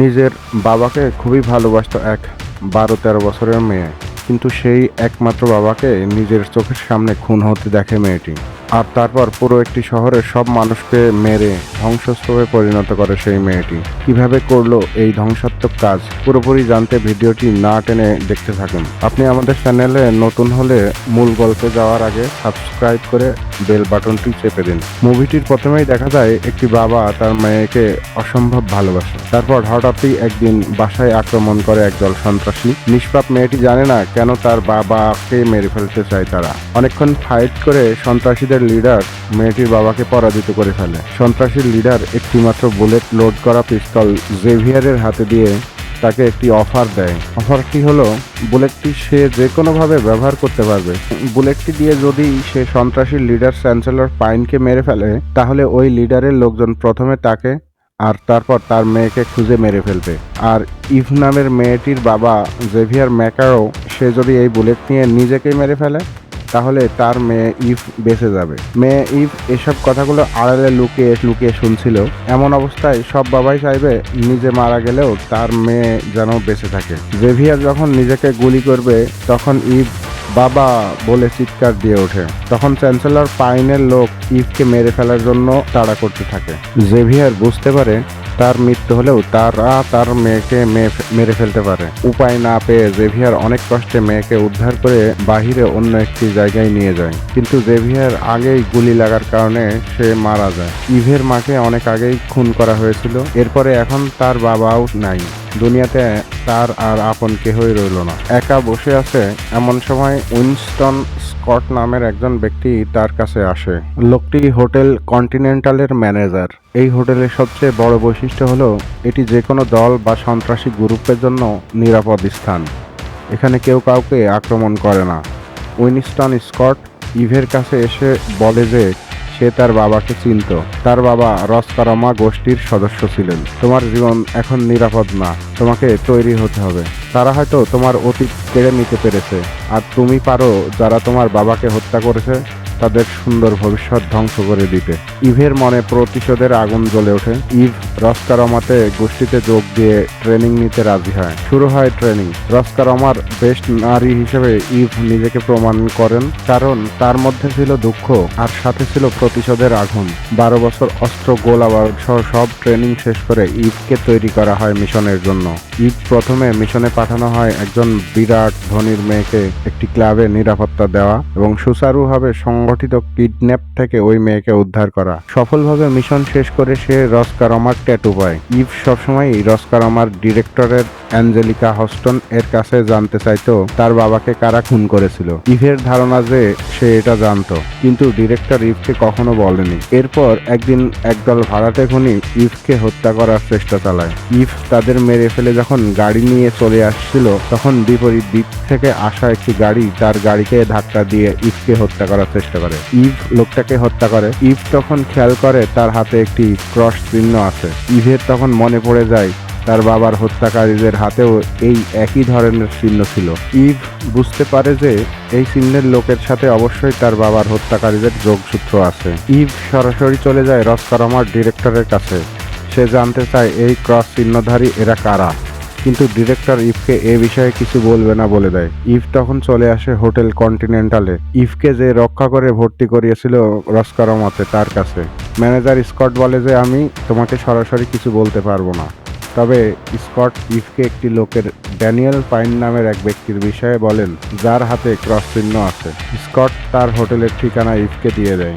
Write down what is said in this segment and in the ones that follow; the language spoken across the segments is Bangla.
নিজের বাবাকে খুবই ভালোবাসত এক বারো তেরো বছরের মেয়ে। কিন্তু সেই একমাত্র বাবাকে নিজের চোখের সামনে খুন হতে দেখে মেয়েটি। আর তারপর পুরো একটি শহরের সব মানুষকে মেরে ধ্বংসস্তূপে পরিণত করে সেই মেয়েটি। কীভাবে করল এই ধ্বংসাত্মক কাজ, পুরোপুরি জানতে ভিডিওটি না টেনে দেখতে থাকুন। আপনি আমাদের চ্যানেলে নতুন হলে মূল গল্পে যাওয়ার আগে সাবস্ক্রাইব করে বেল বাটনটি চেপে দিন। মুভিটির প্রথমেই দেখা যায় একটি বাবা তার মেয়েকে অসম্ভব ভালোবাসে। তারপর হঠাৎই একদিন বাসায় আক্রমণ করে একদল সন্ত্রাসী। নিষ্পাপ মেয়েটি জানে না কেন তার বাবাকে মেরে ফেলতে চায় তারা। অনেকক্ষণ ফাইট করে সন্ত্রাসীদের লিডার মেয়েটির বাবাকে পরাজিত করে ফেলে। সন্ত্রাসীর লিডার একটিমাত্র বুলেট লোড করা পিস্তল জেভিয়ারের হাতে দিয়ে তাকে একটি অফার দেয়। অফারটি হলো বুলেটটি সে যে কোনোভাবে ব্যবহার করতে পারবে। বুলেটটি দিয়ে যদি সে সন্ত্রাসী লিডার চ্যান্সেলর পাইনকে মেরে ফেলে, তাহলে ওই লিডারের লোকজন প্রথমে তাকে আর তারপর তার মেয়েকে খুঁজে মেরে ফেলবে। আর ইভ নামের মেয়েটির বাবা জেভিয়ার ম্যাকারও সে যদি এই বুলেট নিয়ে নিজেকেই মেরে ফেলে তাহলে তার মেয়ে ইফ বেঁচে যাবে। মেয়ে ইফ এসব কথাগুলো আড়ালে লুকিয়ে লুকিয়ে শুনছিল। এমন অবস্থায় সব বাবাই চাইবে নিজে মারা গেলেও তার মেয়ে যেন বেঁচে থাকে। জেভিয়ার যখন নিজেকে গুলি করবে, তখন ইভ বাবা বলে চিৎকার দিয়ে ওঠে। তখন চ্যান্সেলর পাইনের লোক ইভকে মেরে ফেলার জন্য তাড়া করতে থাকে। জেভিয়ার বুঝতে পারে তার মৃত্যু হলেও তারা তার মেয়েকে মেরে ফেলতে পারে। উপায় না পেয়ে জেভিয়ার অনেক কষ্টে মেয়েকে উদ্ধার করে বাহিরে অন্য একটি জায়গায় নিয়ে যায়। কিন্তু জেভিয়ার আগেই গুলি লাগার কারণে সে মারা যায়। ইভের মাকে অনেক আগেই খুন করা হয়েছিল। এরপরে এখন তার বাবাও নাই। দুনিয়াতে তার আর আপন কেহই রইল না। একা বসে আছে এমন সময় উইনস্টন স্কট নামের একজন ব্যক্তি তার কাছে আসে। লোকটি হোটেল কন্টিনেন্টালের ম্যানেজার। এই হোটেলের সবচেয়ে বড় বৈশিষ্ট্য হলো, এটি যে কোনো দল বা সন্ত্রাসী গ্রুপের জন্য নিরাপদ স্থান। এখানে কেউ কাউকে আক্রমণ করে না। উইনস্টন স্কট ইভের কাছে এসে বলে যে সে তার বাবাকে চিনত। তার বাবা রস্তারমা গোষ্ঠীর সদস্য ছিলেন। তোমার জীবন এখন নিরাপদ না, তোমাকে তৈরি হতে হবে। তারা হয়তো তোমার অতীত কেড়ে নিতে পেরেছে। আর তুমি পারো যারা তোমার বাবাকে হত্যা করেছে? তাদের সুন্দর ভবিষ্যৎ ধ্বংস করে দিতে। ইভের মনে প্রতিশোধের আগুন জ্বলে ওঠে। ইভ রসকারমাতে গোষ্ঠীতে যোগ দিয়ে ট্রেনিং নিতে রাজি হয়। শুরু হয় ট্রেনিং। রসকারমার বেস্ট নারী হিসেবে ইভ নিজেকে প্রমাণ করেন, কারণ তার মধ্যে ছিল দুঃখ আর সাথে ছিল প্রতিশোধের আগুন। বারো বছর অস্ত্র গোলা বারুদ সহ সব ট্রেনিং শেষ করে ইভকে তৈরি করা হয় মিশনের জন্য। ইভ প্রথমে মিশনে পাঠানো হয় একজন বিরাট ধনীর মেয়েকে একটি ক্লাবে নিরাপত্তা দেওয়া এবং সুচারুভাবে সংগঠিত কিডন্যাপ থেকে ওই মেয়েকে উদ্ধার করা। সফলভাবে মিশন শেষ করে সে রসকারমার ট্যাটু পায়। ইভ সবসময় রসকারমার ডিরেক্টরের অ্যাঞ্জেলিকা হস্টন এর কাছে জানতে চাইতো, তার বাবাকে কারা খুন করেছিল। ইভের ধারণা যে সে এটা জানতো, কিন্তু ডিরেক্টর ইভকে কখনো বলেনি। এরপর একদিন একদল ভাড়াটে খুনি ইভকে হত্যা করার চেষ্টা চালায়। ইভ তাদের মেরে ফেলে যখন গাড়ি নিয়ে চলে আসছিল, তখন বিপরীত দিক থেকে আসা একটি গাড়ি তার গাড়িকে ধাক্কা দিয়ে ইভকে হত্যা করার চেষ্টা করে ইভ লোকটাকে হত্যা করে। ইভ তখন খেয়াল করে তার হাতে একটি ক্রস চিহ্ন আছে। ইভের তখন মনে পড়ে যায় তার বাবার হত্যাকারীদের হাতেও এই একই ধরনের চিহ্ন ছিল। ইভ বুঝতে পারে যে এই চিহ্নের লোকের সাথে অবশ্যই তার বাবার হত্যাকারীদের যোগসূত্র আছে। ইভ সরাসরি চলে যায় রসকারমার ডিরেক্টরের কাছে। সে জানতে চায় এই ক্রস চিহ্নধারী এরা কারা। কিন্তু ডিরেক্টর ইফকে এ বিষয়ে কিছু বলবে না বলে দেয়। ইফ তখন চলে আসে হোটেল কন্টিনেন্টালে। ইফকে যে রক্ষা করে ভর্তি করিয়েছিল রসকারমাতে তার কাছে। ম্যানেজার স্কট বলে যে, আমি তোমাকে সরাসরি কিছু বলতে পারব না। তবে স্কট ইফকে একটি লোকের ড্যানিয়েল পাইন নামের এক ব্যক্তির বিষয়ে বলেন, যার হাতে ক্রস চিহ্ন আছে। স্কট তার হোটেলের ঠিকানা ইফকে দিয়ে দেয়।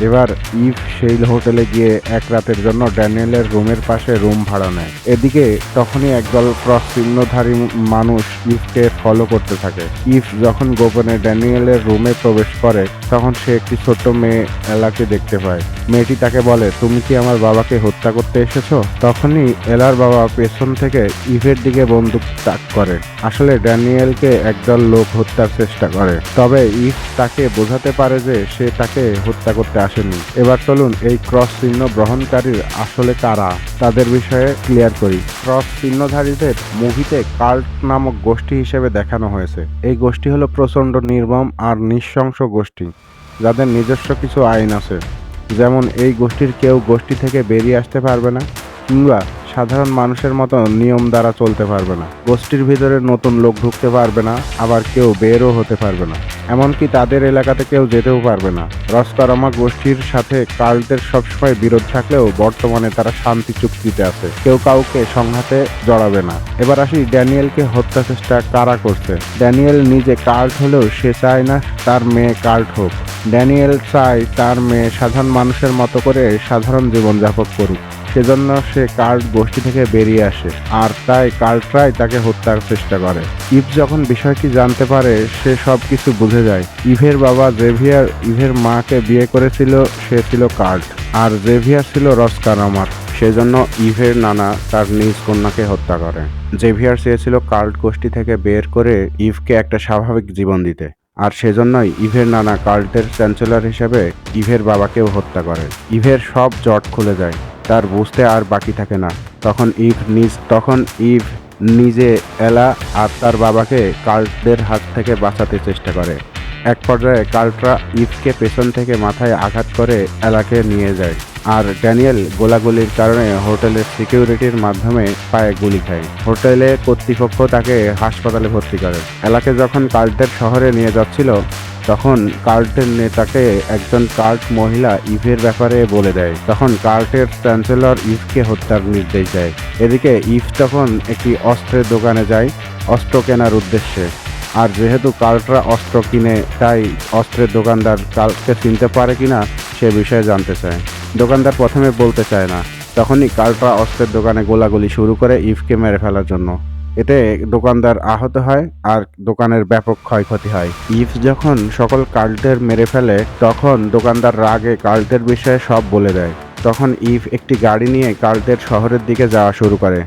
এবার ইভ সেই হোটেলে গিয়ে এক রাতের জন্য ড্যানিয়েলের রুমের পাশে রুম ভাড়া নেয়। এদিকে তখনই একদল ক্রস চিহ্নধারী মানুষ ইভকে ফলো করতে থাকে। ইভ যখন গোপনে ড্যানিয়েলের রুমে প্রবেশ করে তখন সে একটি ছোট্ট মেয়ে এলাকে দেখতে পায়। মেয়েটি তাকে বলে, তুমি কি আমার বাবাকে হত্যা করতে এসেছ? তখনই এলার বাবা পেছন থেকে ইভের দিকে বন্দুক তাক করে। আসলে ড্যানিয়েলকে একদল লোক হত্যার চেষ্টা করে। তবে ইভ তাকে বোঝাতে পারে যে সে তাকে হত্যা করতে আসেনি। এবার চলুন এই ক্রস চিহ্ন গ্রহণকারীর আসলে কারা, তাদের বিষয়ে ক্লিয়ার করি। ক্রস চিহ্নধারীদের মুভিতে কাল্ট নামক গোষ্ঠী হিসেবে দেখানো হয়েছে। এই গোষ্ঠী হলো প্রচণ্ড নির্মম আর নিঃশংস গোষ্ঠী। যাদের নিজস্ব কিছু আইন আছে। যেমন এই গোষ্ঠীর কেউ গোষ্ঠী থেকে বেরিয়ে আসতে পারবে না, কিংবা সাধারণ মানুষের মতো নিয়ম দ্বারা চলতে পারবে না। গোষ্ঠীর ভিতরে নতুন লোক ঢুকতে পারবে না, আবার কেউ বেরও হতে পারবে না। এমনকি তাদের এলাকাতে কেউ যেতেও পারবে না। রসকরমা গোষ্ঠীর সাথে কার্লদের সবসময় বিরোধ থাকলেও বর্তমানে তারা শান্তি চুক্তিতে আছে। কেউ কাউকে সংঘাতে জড়াবে না। এবার আসি ড্যানিয়েলকে হত্যা চেষ্টা কারা করছে? ড্যানিয়েল নিজে কার্ট হলেও সে চায় না, তার মেয়ে কার্ট হোক। ড্যানিয়েল চায় তার মেয়ে সাধারণ মানুষের মতো করে সাধারণ জীবনযাপন করুক। সেজন্য সে কার্ড গোষ্ঠী থেকে বেরিয়ে আসে আর তাই কার্টরাই তাকে হত্যার চেষ্টা করে। ইভ যখন বিষয়টি জানতে পারে, সে সব কিছু বুঝে যায়। ইভের বাবা জেভিয়ার ইভের মাকে বিয়ে করেছিল, সে ছিল কার্ট আর জেভিয়ার ছিল রসকারামার সেজন্য ইভের নানা তার নিজ কন্যাকে হত্যা করে। জেভিয়ার চেয়েছিল কার্ট গোষ্ঠী থেকে বের করে ইভকে একটা স্বাভাবিক জীবন দিতে। আর সেজন্যই ইভের নানা কার্টের চ্যান্সেলর হিসেবে ইভের বাবাকেও হত্যা করে। ইভের সব জট খুলে যায়, তার বুঝতে আর বাকি থাকে না। তখন ইভ নিজ, তখন ইভ নিজে এলা আর তার বাবাকে কার্টদের হাত থেকে বাঁচাতে চেষ্টা করে। এক পর্যায়ে কার্টরা ইভকে পেছন থেকে মাথায় আঘাত করে এলাকে নিয়ে যায়। আর ড্যানিয়েল গোলাগুলির কারণে হোটেলের সিকিউরিটির মাধ্যমে পায়ে গুলি খায়। হোটেলে কর্তৃপক্ষ তাকে হাসপাতালে ভর্তি করে। এলাকে যখন কার্টের শহরে নিয়ে যাচ্ছিল, তখন কার্টের নেতাকে একজন কার্ট মহিলা ইভের ব্যাপারে বলে দেয়। তখন কার্টের চ্যান্সেলর ইভকে হত্যার নির্দেশ দেয়। এদিকে ইভ তখন একটি অস্ত্রের দোকানে যায়, অস্ত্র কেনার উদ্দেশ্যে। আর যেহেতু কার্টরা অস্ত্র কিনে, তাই অস্ত্রের দোকানদার কার্টকে চিনতে পারে কিনা সে বিষয়ে জানতে চায়। দোকানদার প্রথমে বলতে চায় না। তখনই কার্টরা অস্ত্রের দোকানে গোলাগুলি শুরু করে ইফকে মেরে ফেলার জন্য। এতে দোকানদার আহত হয় আর দোকানের ব্যাপক ক্ষয়ক্ষতি হয়। ইফ যখন সকল কার্টদের মেরে ফেলে, তখন দোকানদার রাগে কার্টদের বিষয়ে সব বলে দেয়। তখন ইফ একটি গাড়ি নিয়ে কার্টদের শহরের দিকে যাওয়া শুরু করে।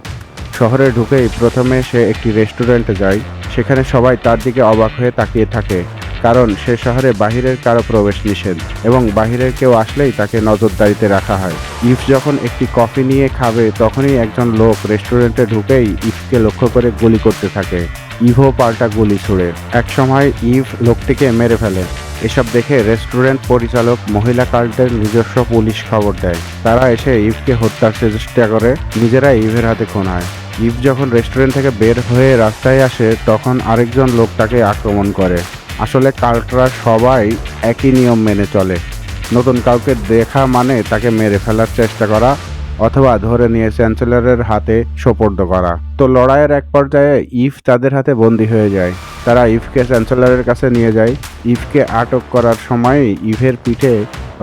শহরে ঢুকেই প্রথমে সে একটি রেস্টুরেন্টে যায়। সেখানে সবাই তার দিকে অবাক হয়ে তাকিয়ে থাকে। কারণ সে শহরে বাহিরের কারও প্রবেশ নিষেধ এবং বাহিরের কেউ আসলেই তাকে নজরদারিতে রাখা হয়। ইফ যখন একটি কফি নিয়ে খাবে, তখনই একজন লোক রেস্টুরেন্টে ঢুকেই ইফকে লক্ষ্য করে গুলি করতে থাকে। ইভও পাল্টা গুলি ছুড়ে। একসময় ইভ লোকটিকে মেরে ফেলে। এসব দেখে রেস্টুরেন্ট পরিচালক মহিলা কার্ডের নিজস্ব পুলিশ খবর দেয়। তারা এসে ইভকে হত্যার চেষ্টা করে। নিজেরা ইভের হাতে খুন হয় ইভ যখন রেস্টুরেন্ট থেকে বের হয়ে রাস্তায় আসে, তখন আরেকজন লোক তাকে আক্রমণ করে। আসলে কার্টরা সবাই একই নিয়ম মেনে চলে। নতুন কাউকে দেখা মানে তাকে মেরে ফেলার চেষ্টা করা অথবা ধরে নিয়ে চ্যান্সেলরের হাতে সোপর্দ করা। তো লড়াইয়ের এক পর্যায়ে ইফ তাদের হাতে বন্দি হয়ে যায়। তারা ইফকে চ্যান্সেলরের কাছে নিয়ে যায়। ইফকে আটক করার সময় ইভের পিঠে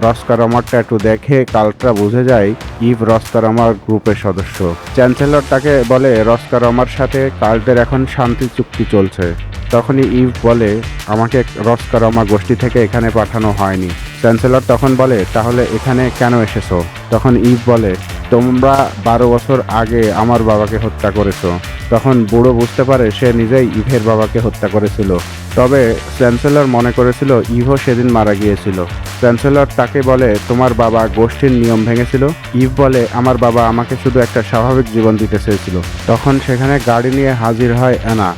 রস্কারমার ট্যাটু দেখে কালট্রা বুঝে যায় ইভ রস্কারমার গ্রুপের সদস্য। চ্যান্সেলর তাকে বলে, রস্কারমার সাথে কাল্টের এখন শান্তি চুক্তি চলছে। তখনই ইভ বলে, আমাকে রস্কারমা গোষ্ঠী থেকে এখানে পাঠানো হয়নি। চ্যান্সেলর তখন বলে, তাহলে এখানে কেন এসেছ? তখন ইভ বলে, তোমরা বারো বছর আগে আমার বাবাকে হত্যা করেছ। তখন বুড়ো বুঝতে পারে সে নিজেই ইভের বাবাকে হত্যা করেছিল। তবে চ্যান্সেলর মনে করেছিল ইভও সেদিন মারা গিয়েছিল। চ্যান্সেলর তাকে বলে, তোমার বাবা গোষ্ঠীর নিয়ম ভেঙেছিল? ইভ বলে, আমার বাবা আমাকে শুধু একটা স্বাভাবিক জীবন দিতে চেয়েছিল। তখন সেখানে গাড়ি নিয়ে হাজির হয় অ্যানা।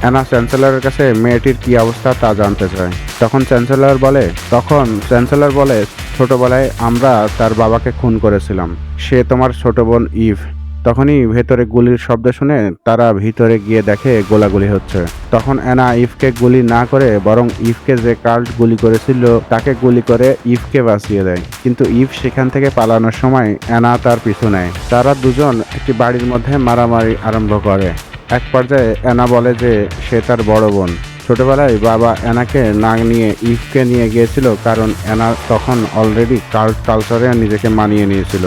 অ্যানা চ্যান্সেলরের কাছে মেয়েটির কি অবস্থা তা জানতে চায়। তখন চ্যান্সেলর বলে, তখন চ্যান্সেলর বলে, ছোটবেলায় আমরা তার বাবাকে খুন করেছিলাম। সে তোমার ছোট বোন ইভ। তখনই ভেতরে গুলির শব্দ শুনে তারা ভিতরে গিয়ে দেখে গোলাগুলি হচ্ছে। তখন অ্যানা ইফকে গুলি না করে বরং ইফকে যে কার্ড গুলি করেছিল, তাকে গুলি করে ইফকে বাঁচিয়ে দেয়। কিন্তু ইফ সেখান থেকে পালানোর সময় অ্যানা তার পিছু নেয়। তারা দুজন একটি বাড়ির মধ্যে মারামারি আরম্ভ করে। এক পর্যায়ে অ্যানা বলে যে সে তার বড় বোন। ছোটবেলায় বাবা অ্যানাকে না নিয়ে ইফকে নিয়ে গিয়েছিল কারণ অ্যানা তখন অলরেডি কাল্ট কালচারে নিজেকে মানিয়ে নিয়েছিল।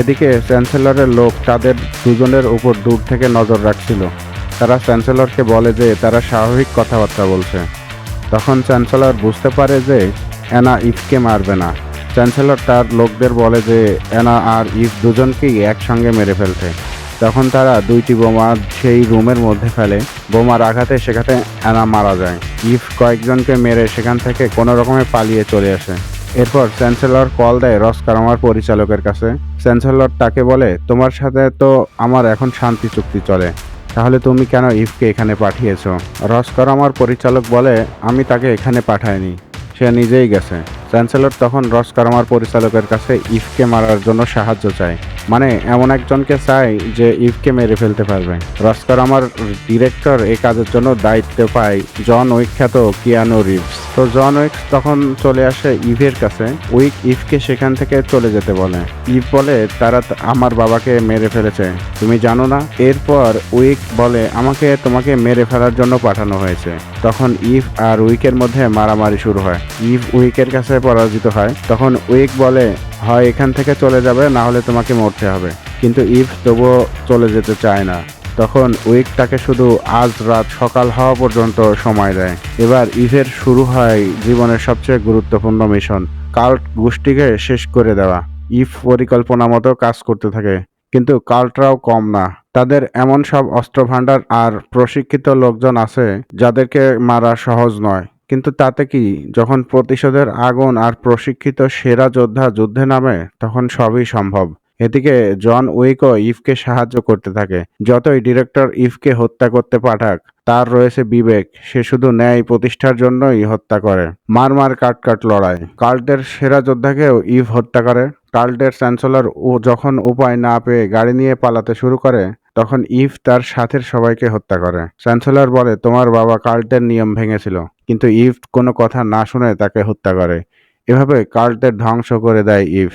এদিকে চ্যান্সেলরের লোক তাদের দুজনের উপর দূর থেকে নজর রাখছিল। তারা চ্যান্সেলরকে বলে যে তারা স্বাভাবিক কথাবার্তা বলছে। তখন চ্যান্সেলর বুঝতে পারে যে অ্যানা ইফকে মারবে না। চ্যান্সেলর তার লোকদের বলে যে অ্যানা আর ইফ দুজনকেই একসঙ্গে মেরে ফেলতে তখন তারা দুইটি বোমা সেই রুমের মধ্যে ফেলে। বোমার আঘাতে সেখানে অ্যানা মারা যায়। ইফ কয়েকজনকে মেরে সেখান থেকে কোনো রকমে পালিয়ে চলে আসে। এরপর চ্যান্সেলর কল দেয় রসকারমার পরিচালকের কাছে। চ্যান্সেলর তাকে বলে, তোমার সাথে তো আমার এখন শান্তি চুক্তি চলে। তাহলে তুমি কেন ইফকে এখানে পাঠিয়েছ? রস রসকরামার পরিচালক বলে, আমি তাকে এখানে পাঠাইনি। সে নিজেই গেছে। চ্যান্সেলর তখন রস কারমার পরিচালকের কাছে ইফকে মারার জন্য সাহায্য চায়। মানে এমন একজনকে চায় যে ইফকে মেরে ফেলতে পারবে। রসকারমার ডিরেক্টর এই কাজের জন্য দায়িত্ব পায় জন ওইখ্যাত কিয়ানো রিভস। তো জন উইক তখন চলে আসে ইভের কাছে। উইক ইফকে সেখান থেকে চলে যেতে বলে। ইভ বলে, তারা আমার বাবাকে মেরে ফেলেছে। তুমি জানো না? এরপর উইক বলে, আমাকে তোমাকে মেরে ফেলার জন্য পাঠানো হয়েছে। তখন ইভ আর উইকের মধ্যে মারামারি শুরু হয়। ইভ উইকের কাছে পরাজিত হয়। তখন উইক বলে, হয়, এখান থেকে চলে যাবে, না হলে তোমাকে মরতে হবে। কিন্তু ইভ তবুও চলে যেতে চায় না। তখন উইক তাকে শুধু আজ রাত সকাল হওয়া পর্যন্ত সময় দেয়। এবার ইভের শুরু হয় জীবনের সবচেয়ে গুরুত্বপূর্ণ মিশন, কাল্ট গোষ্ঠীকে শেষ করে দেওয়া। ইফ পরিকল্পনা মতো কাজ করতে থাকে, কিন্তু কাল্টরাও কম না। তাদের এমন সব অস্ত্র ভাণ্ডার আর প্রশিক্ষিত লোকজন আছে যাদেরকে মারা সহজ নয়। কিন্তু তাতে কি, যখন প্রতিশোধের আগুন আর প্রশিক্ষিত সেরা যোদ্ধা যুদ্ধে নামে, তখন সবই সম্ভব। এদিকে জন উইকও ইফকে সাহায্য করতে থাকে। যতই ডিরেক্টর ইফকে হত্যা করতে পাঠাক, তার রয়েছে বিবেক। সে শুধু ন্যায় প্রতিষ্ঠার জন্যই হত্যা করে। মার মার কাট কাট লড়াই। কাল্টের সেরা যোদ্ধাকেও ইভ হত্যা করে। কাল্টের চ্যান্সেলর ও যখন উপায় না পেয়ে গাড়ি নিয়ে পালাতে শুরু করে, তখন ইভ তার সাথের সবাইকে হত্যা করে। চ্যান্সেলর বলে, তোমার বাবা কাল্টের নিয়ম ভেঙেছিল, কিন্তু ইভ কোনো কথা না শুনে তাকে হত্যা করে। এভাবে কাল্টের ধ্বংস করে দেয় ইভ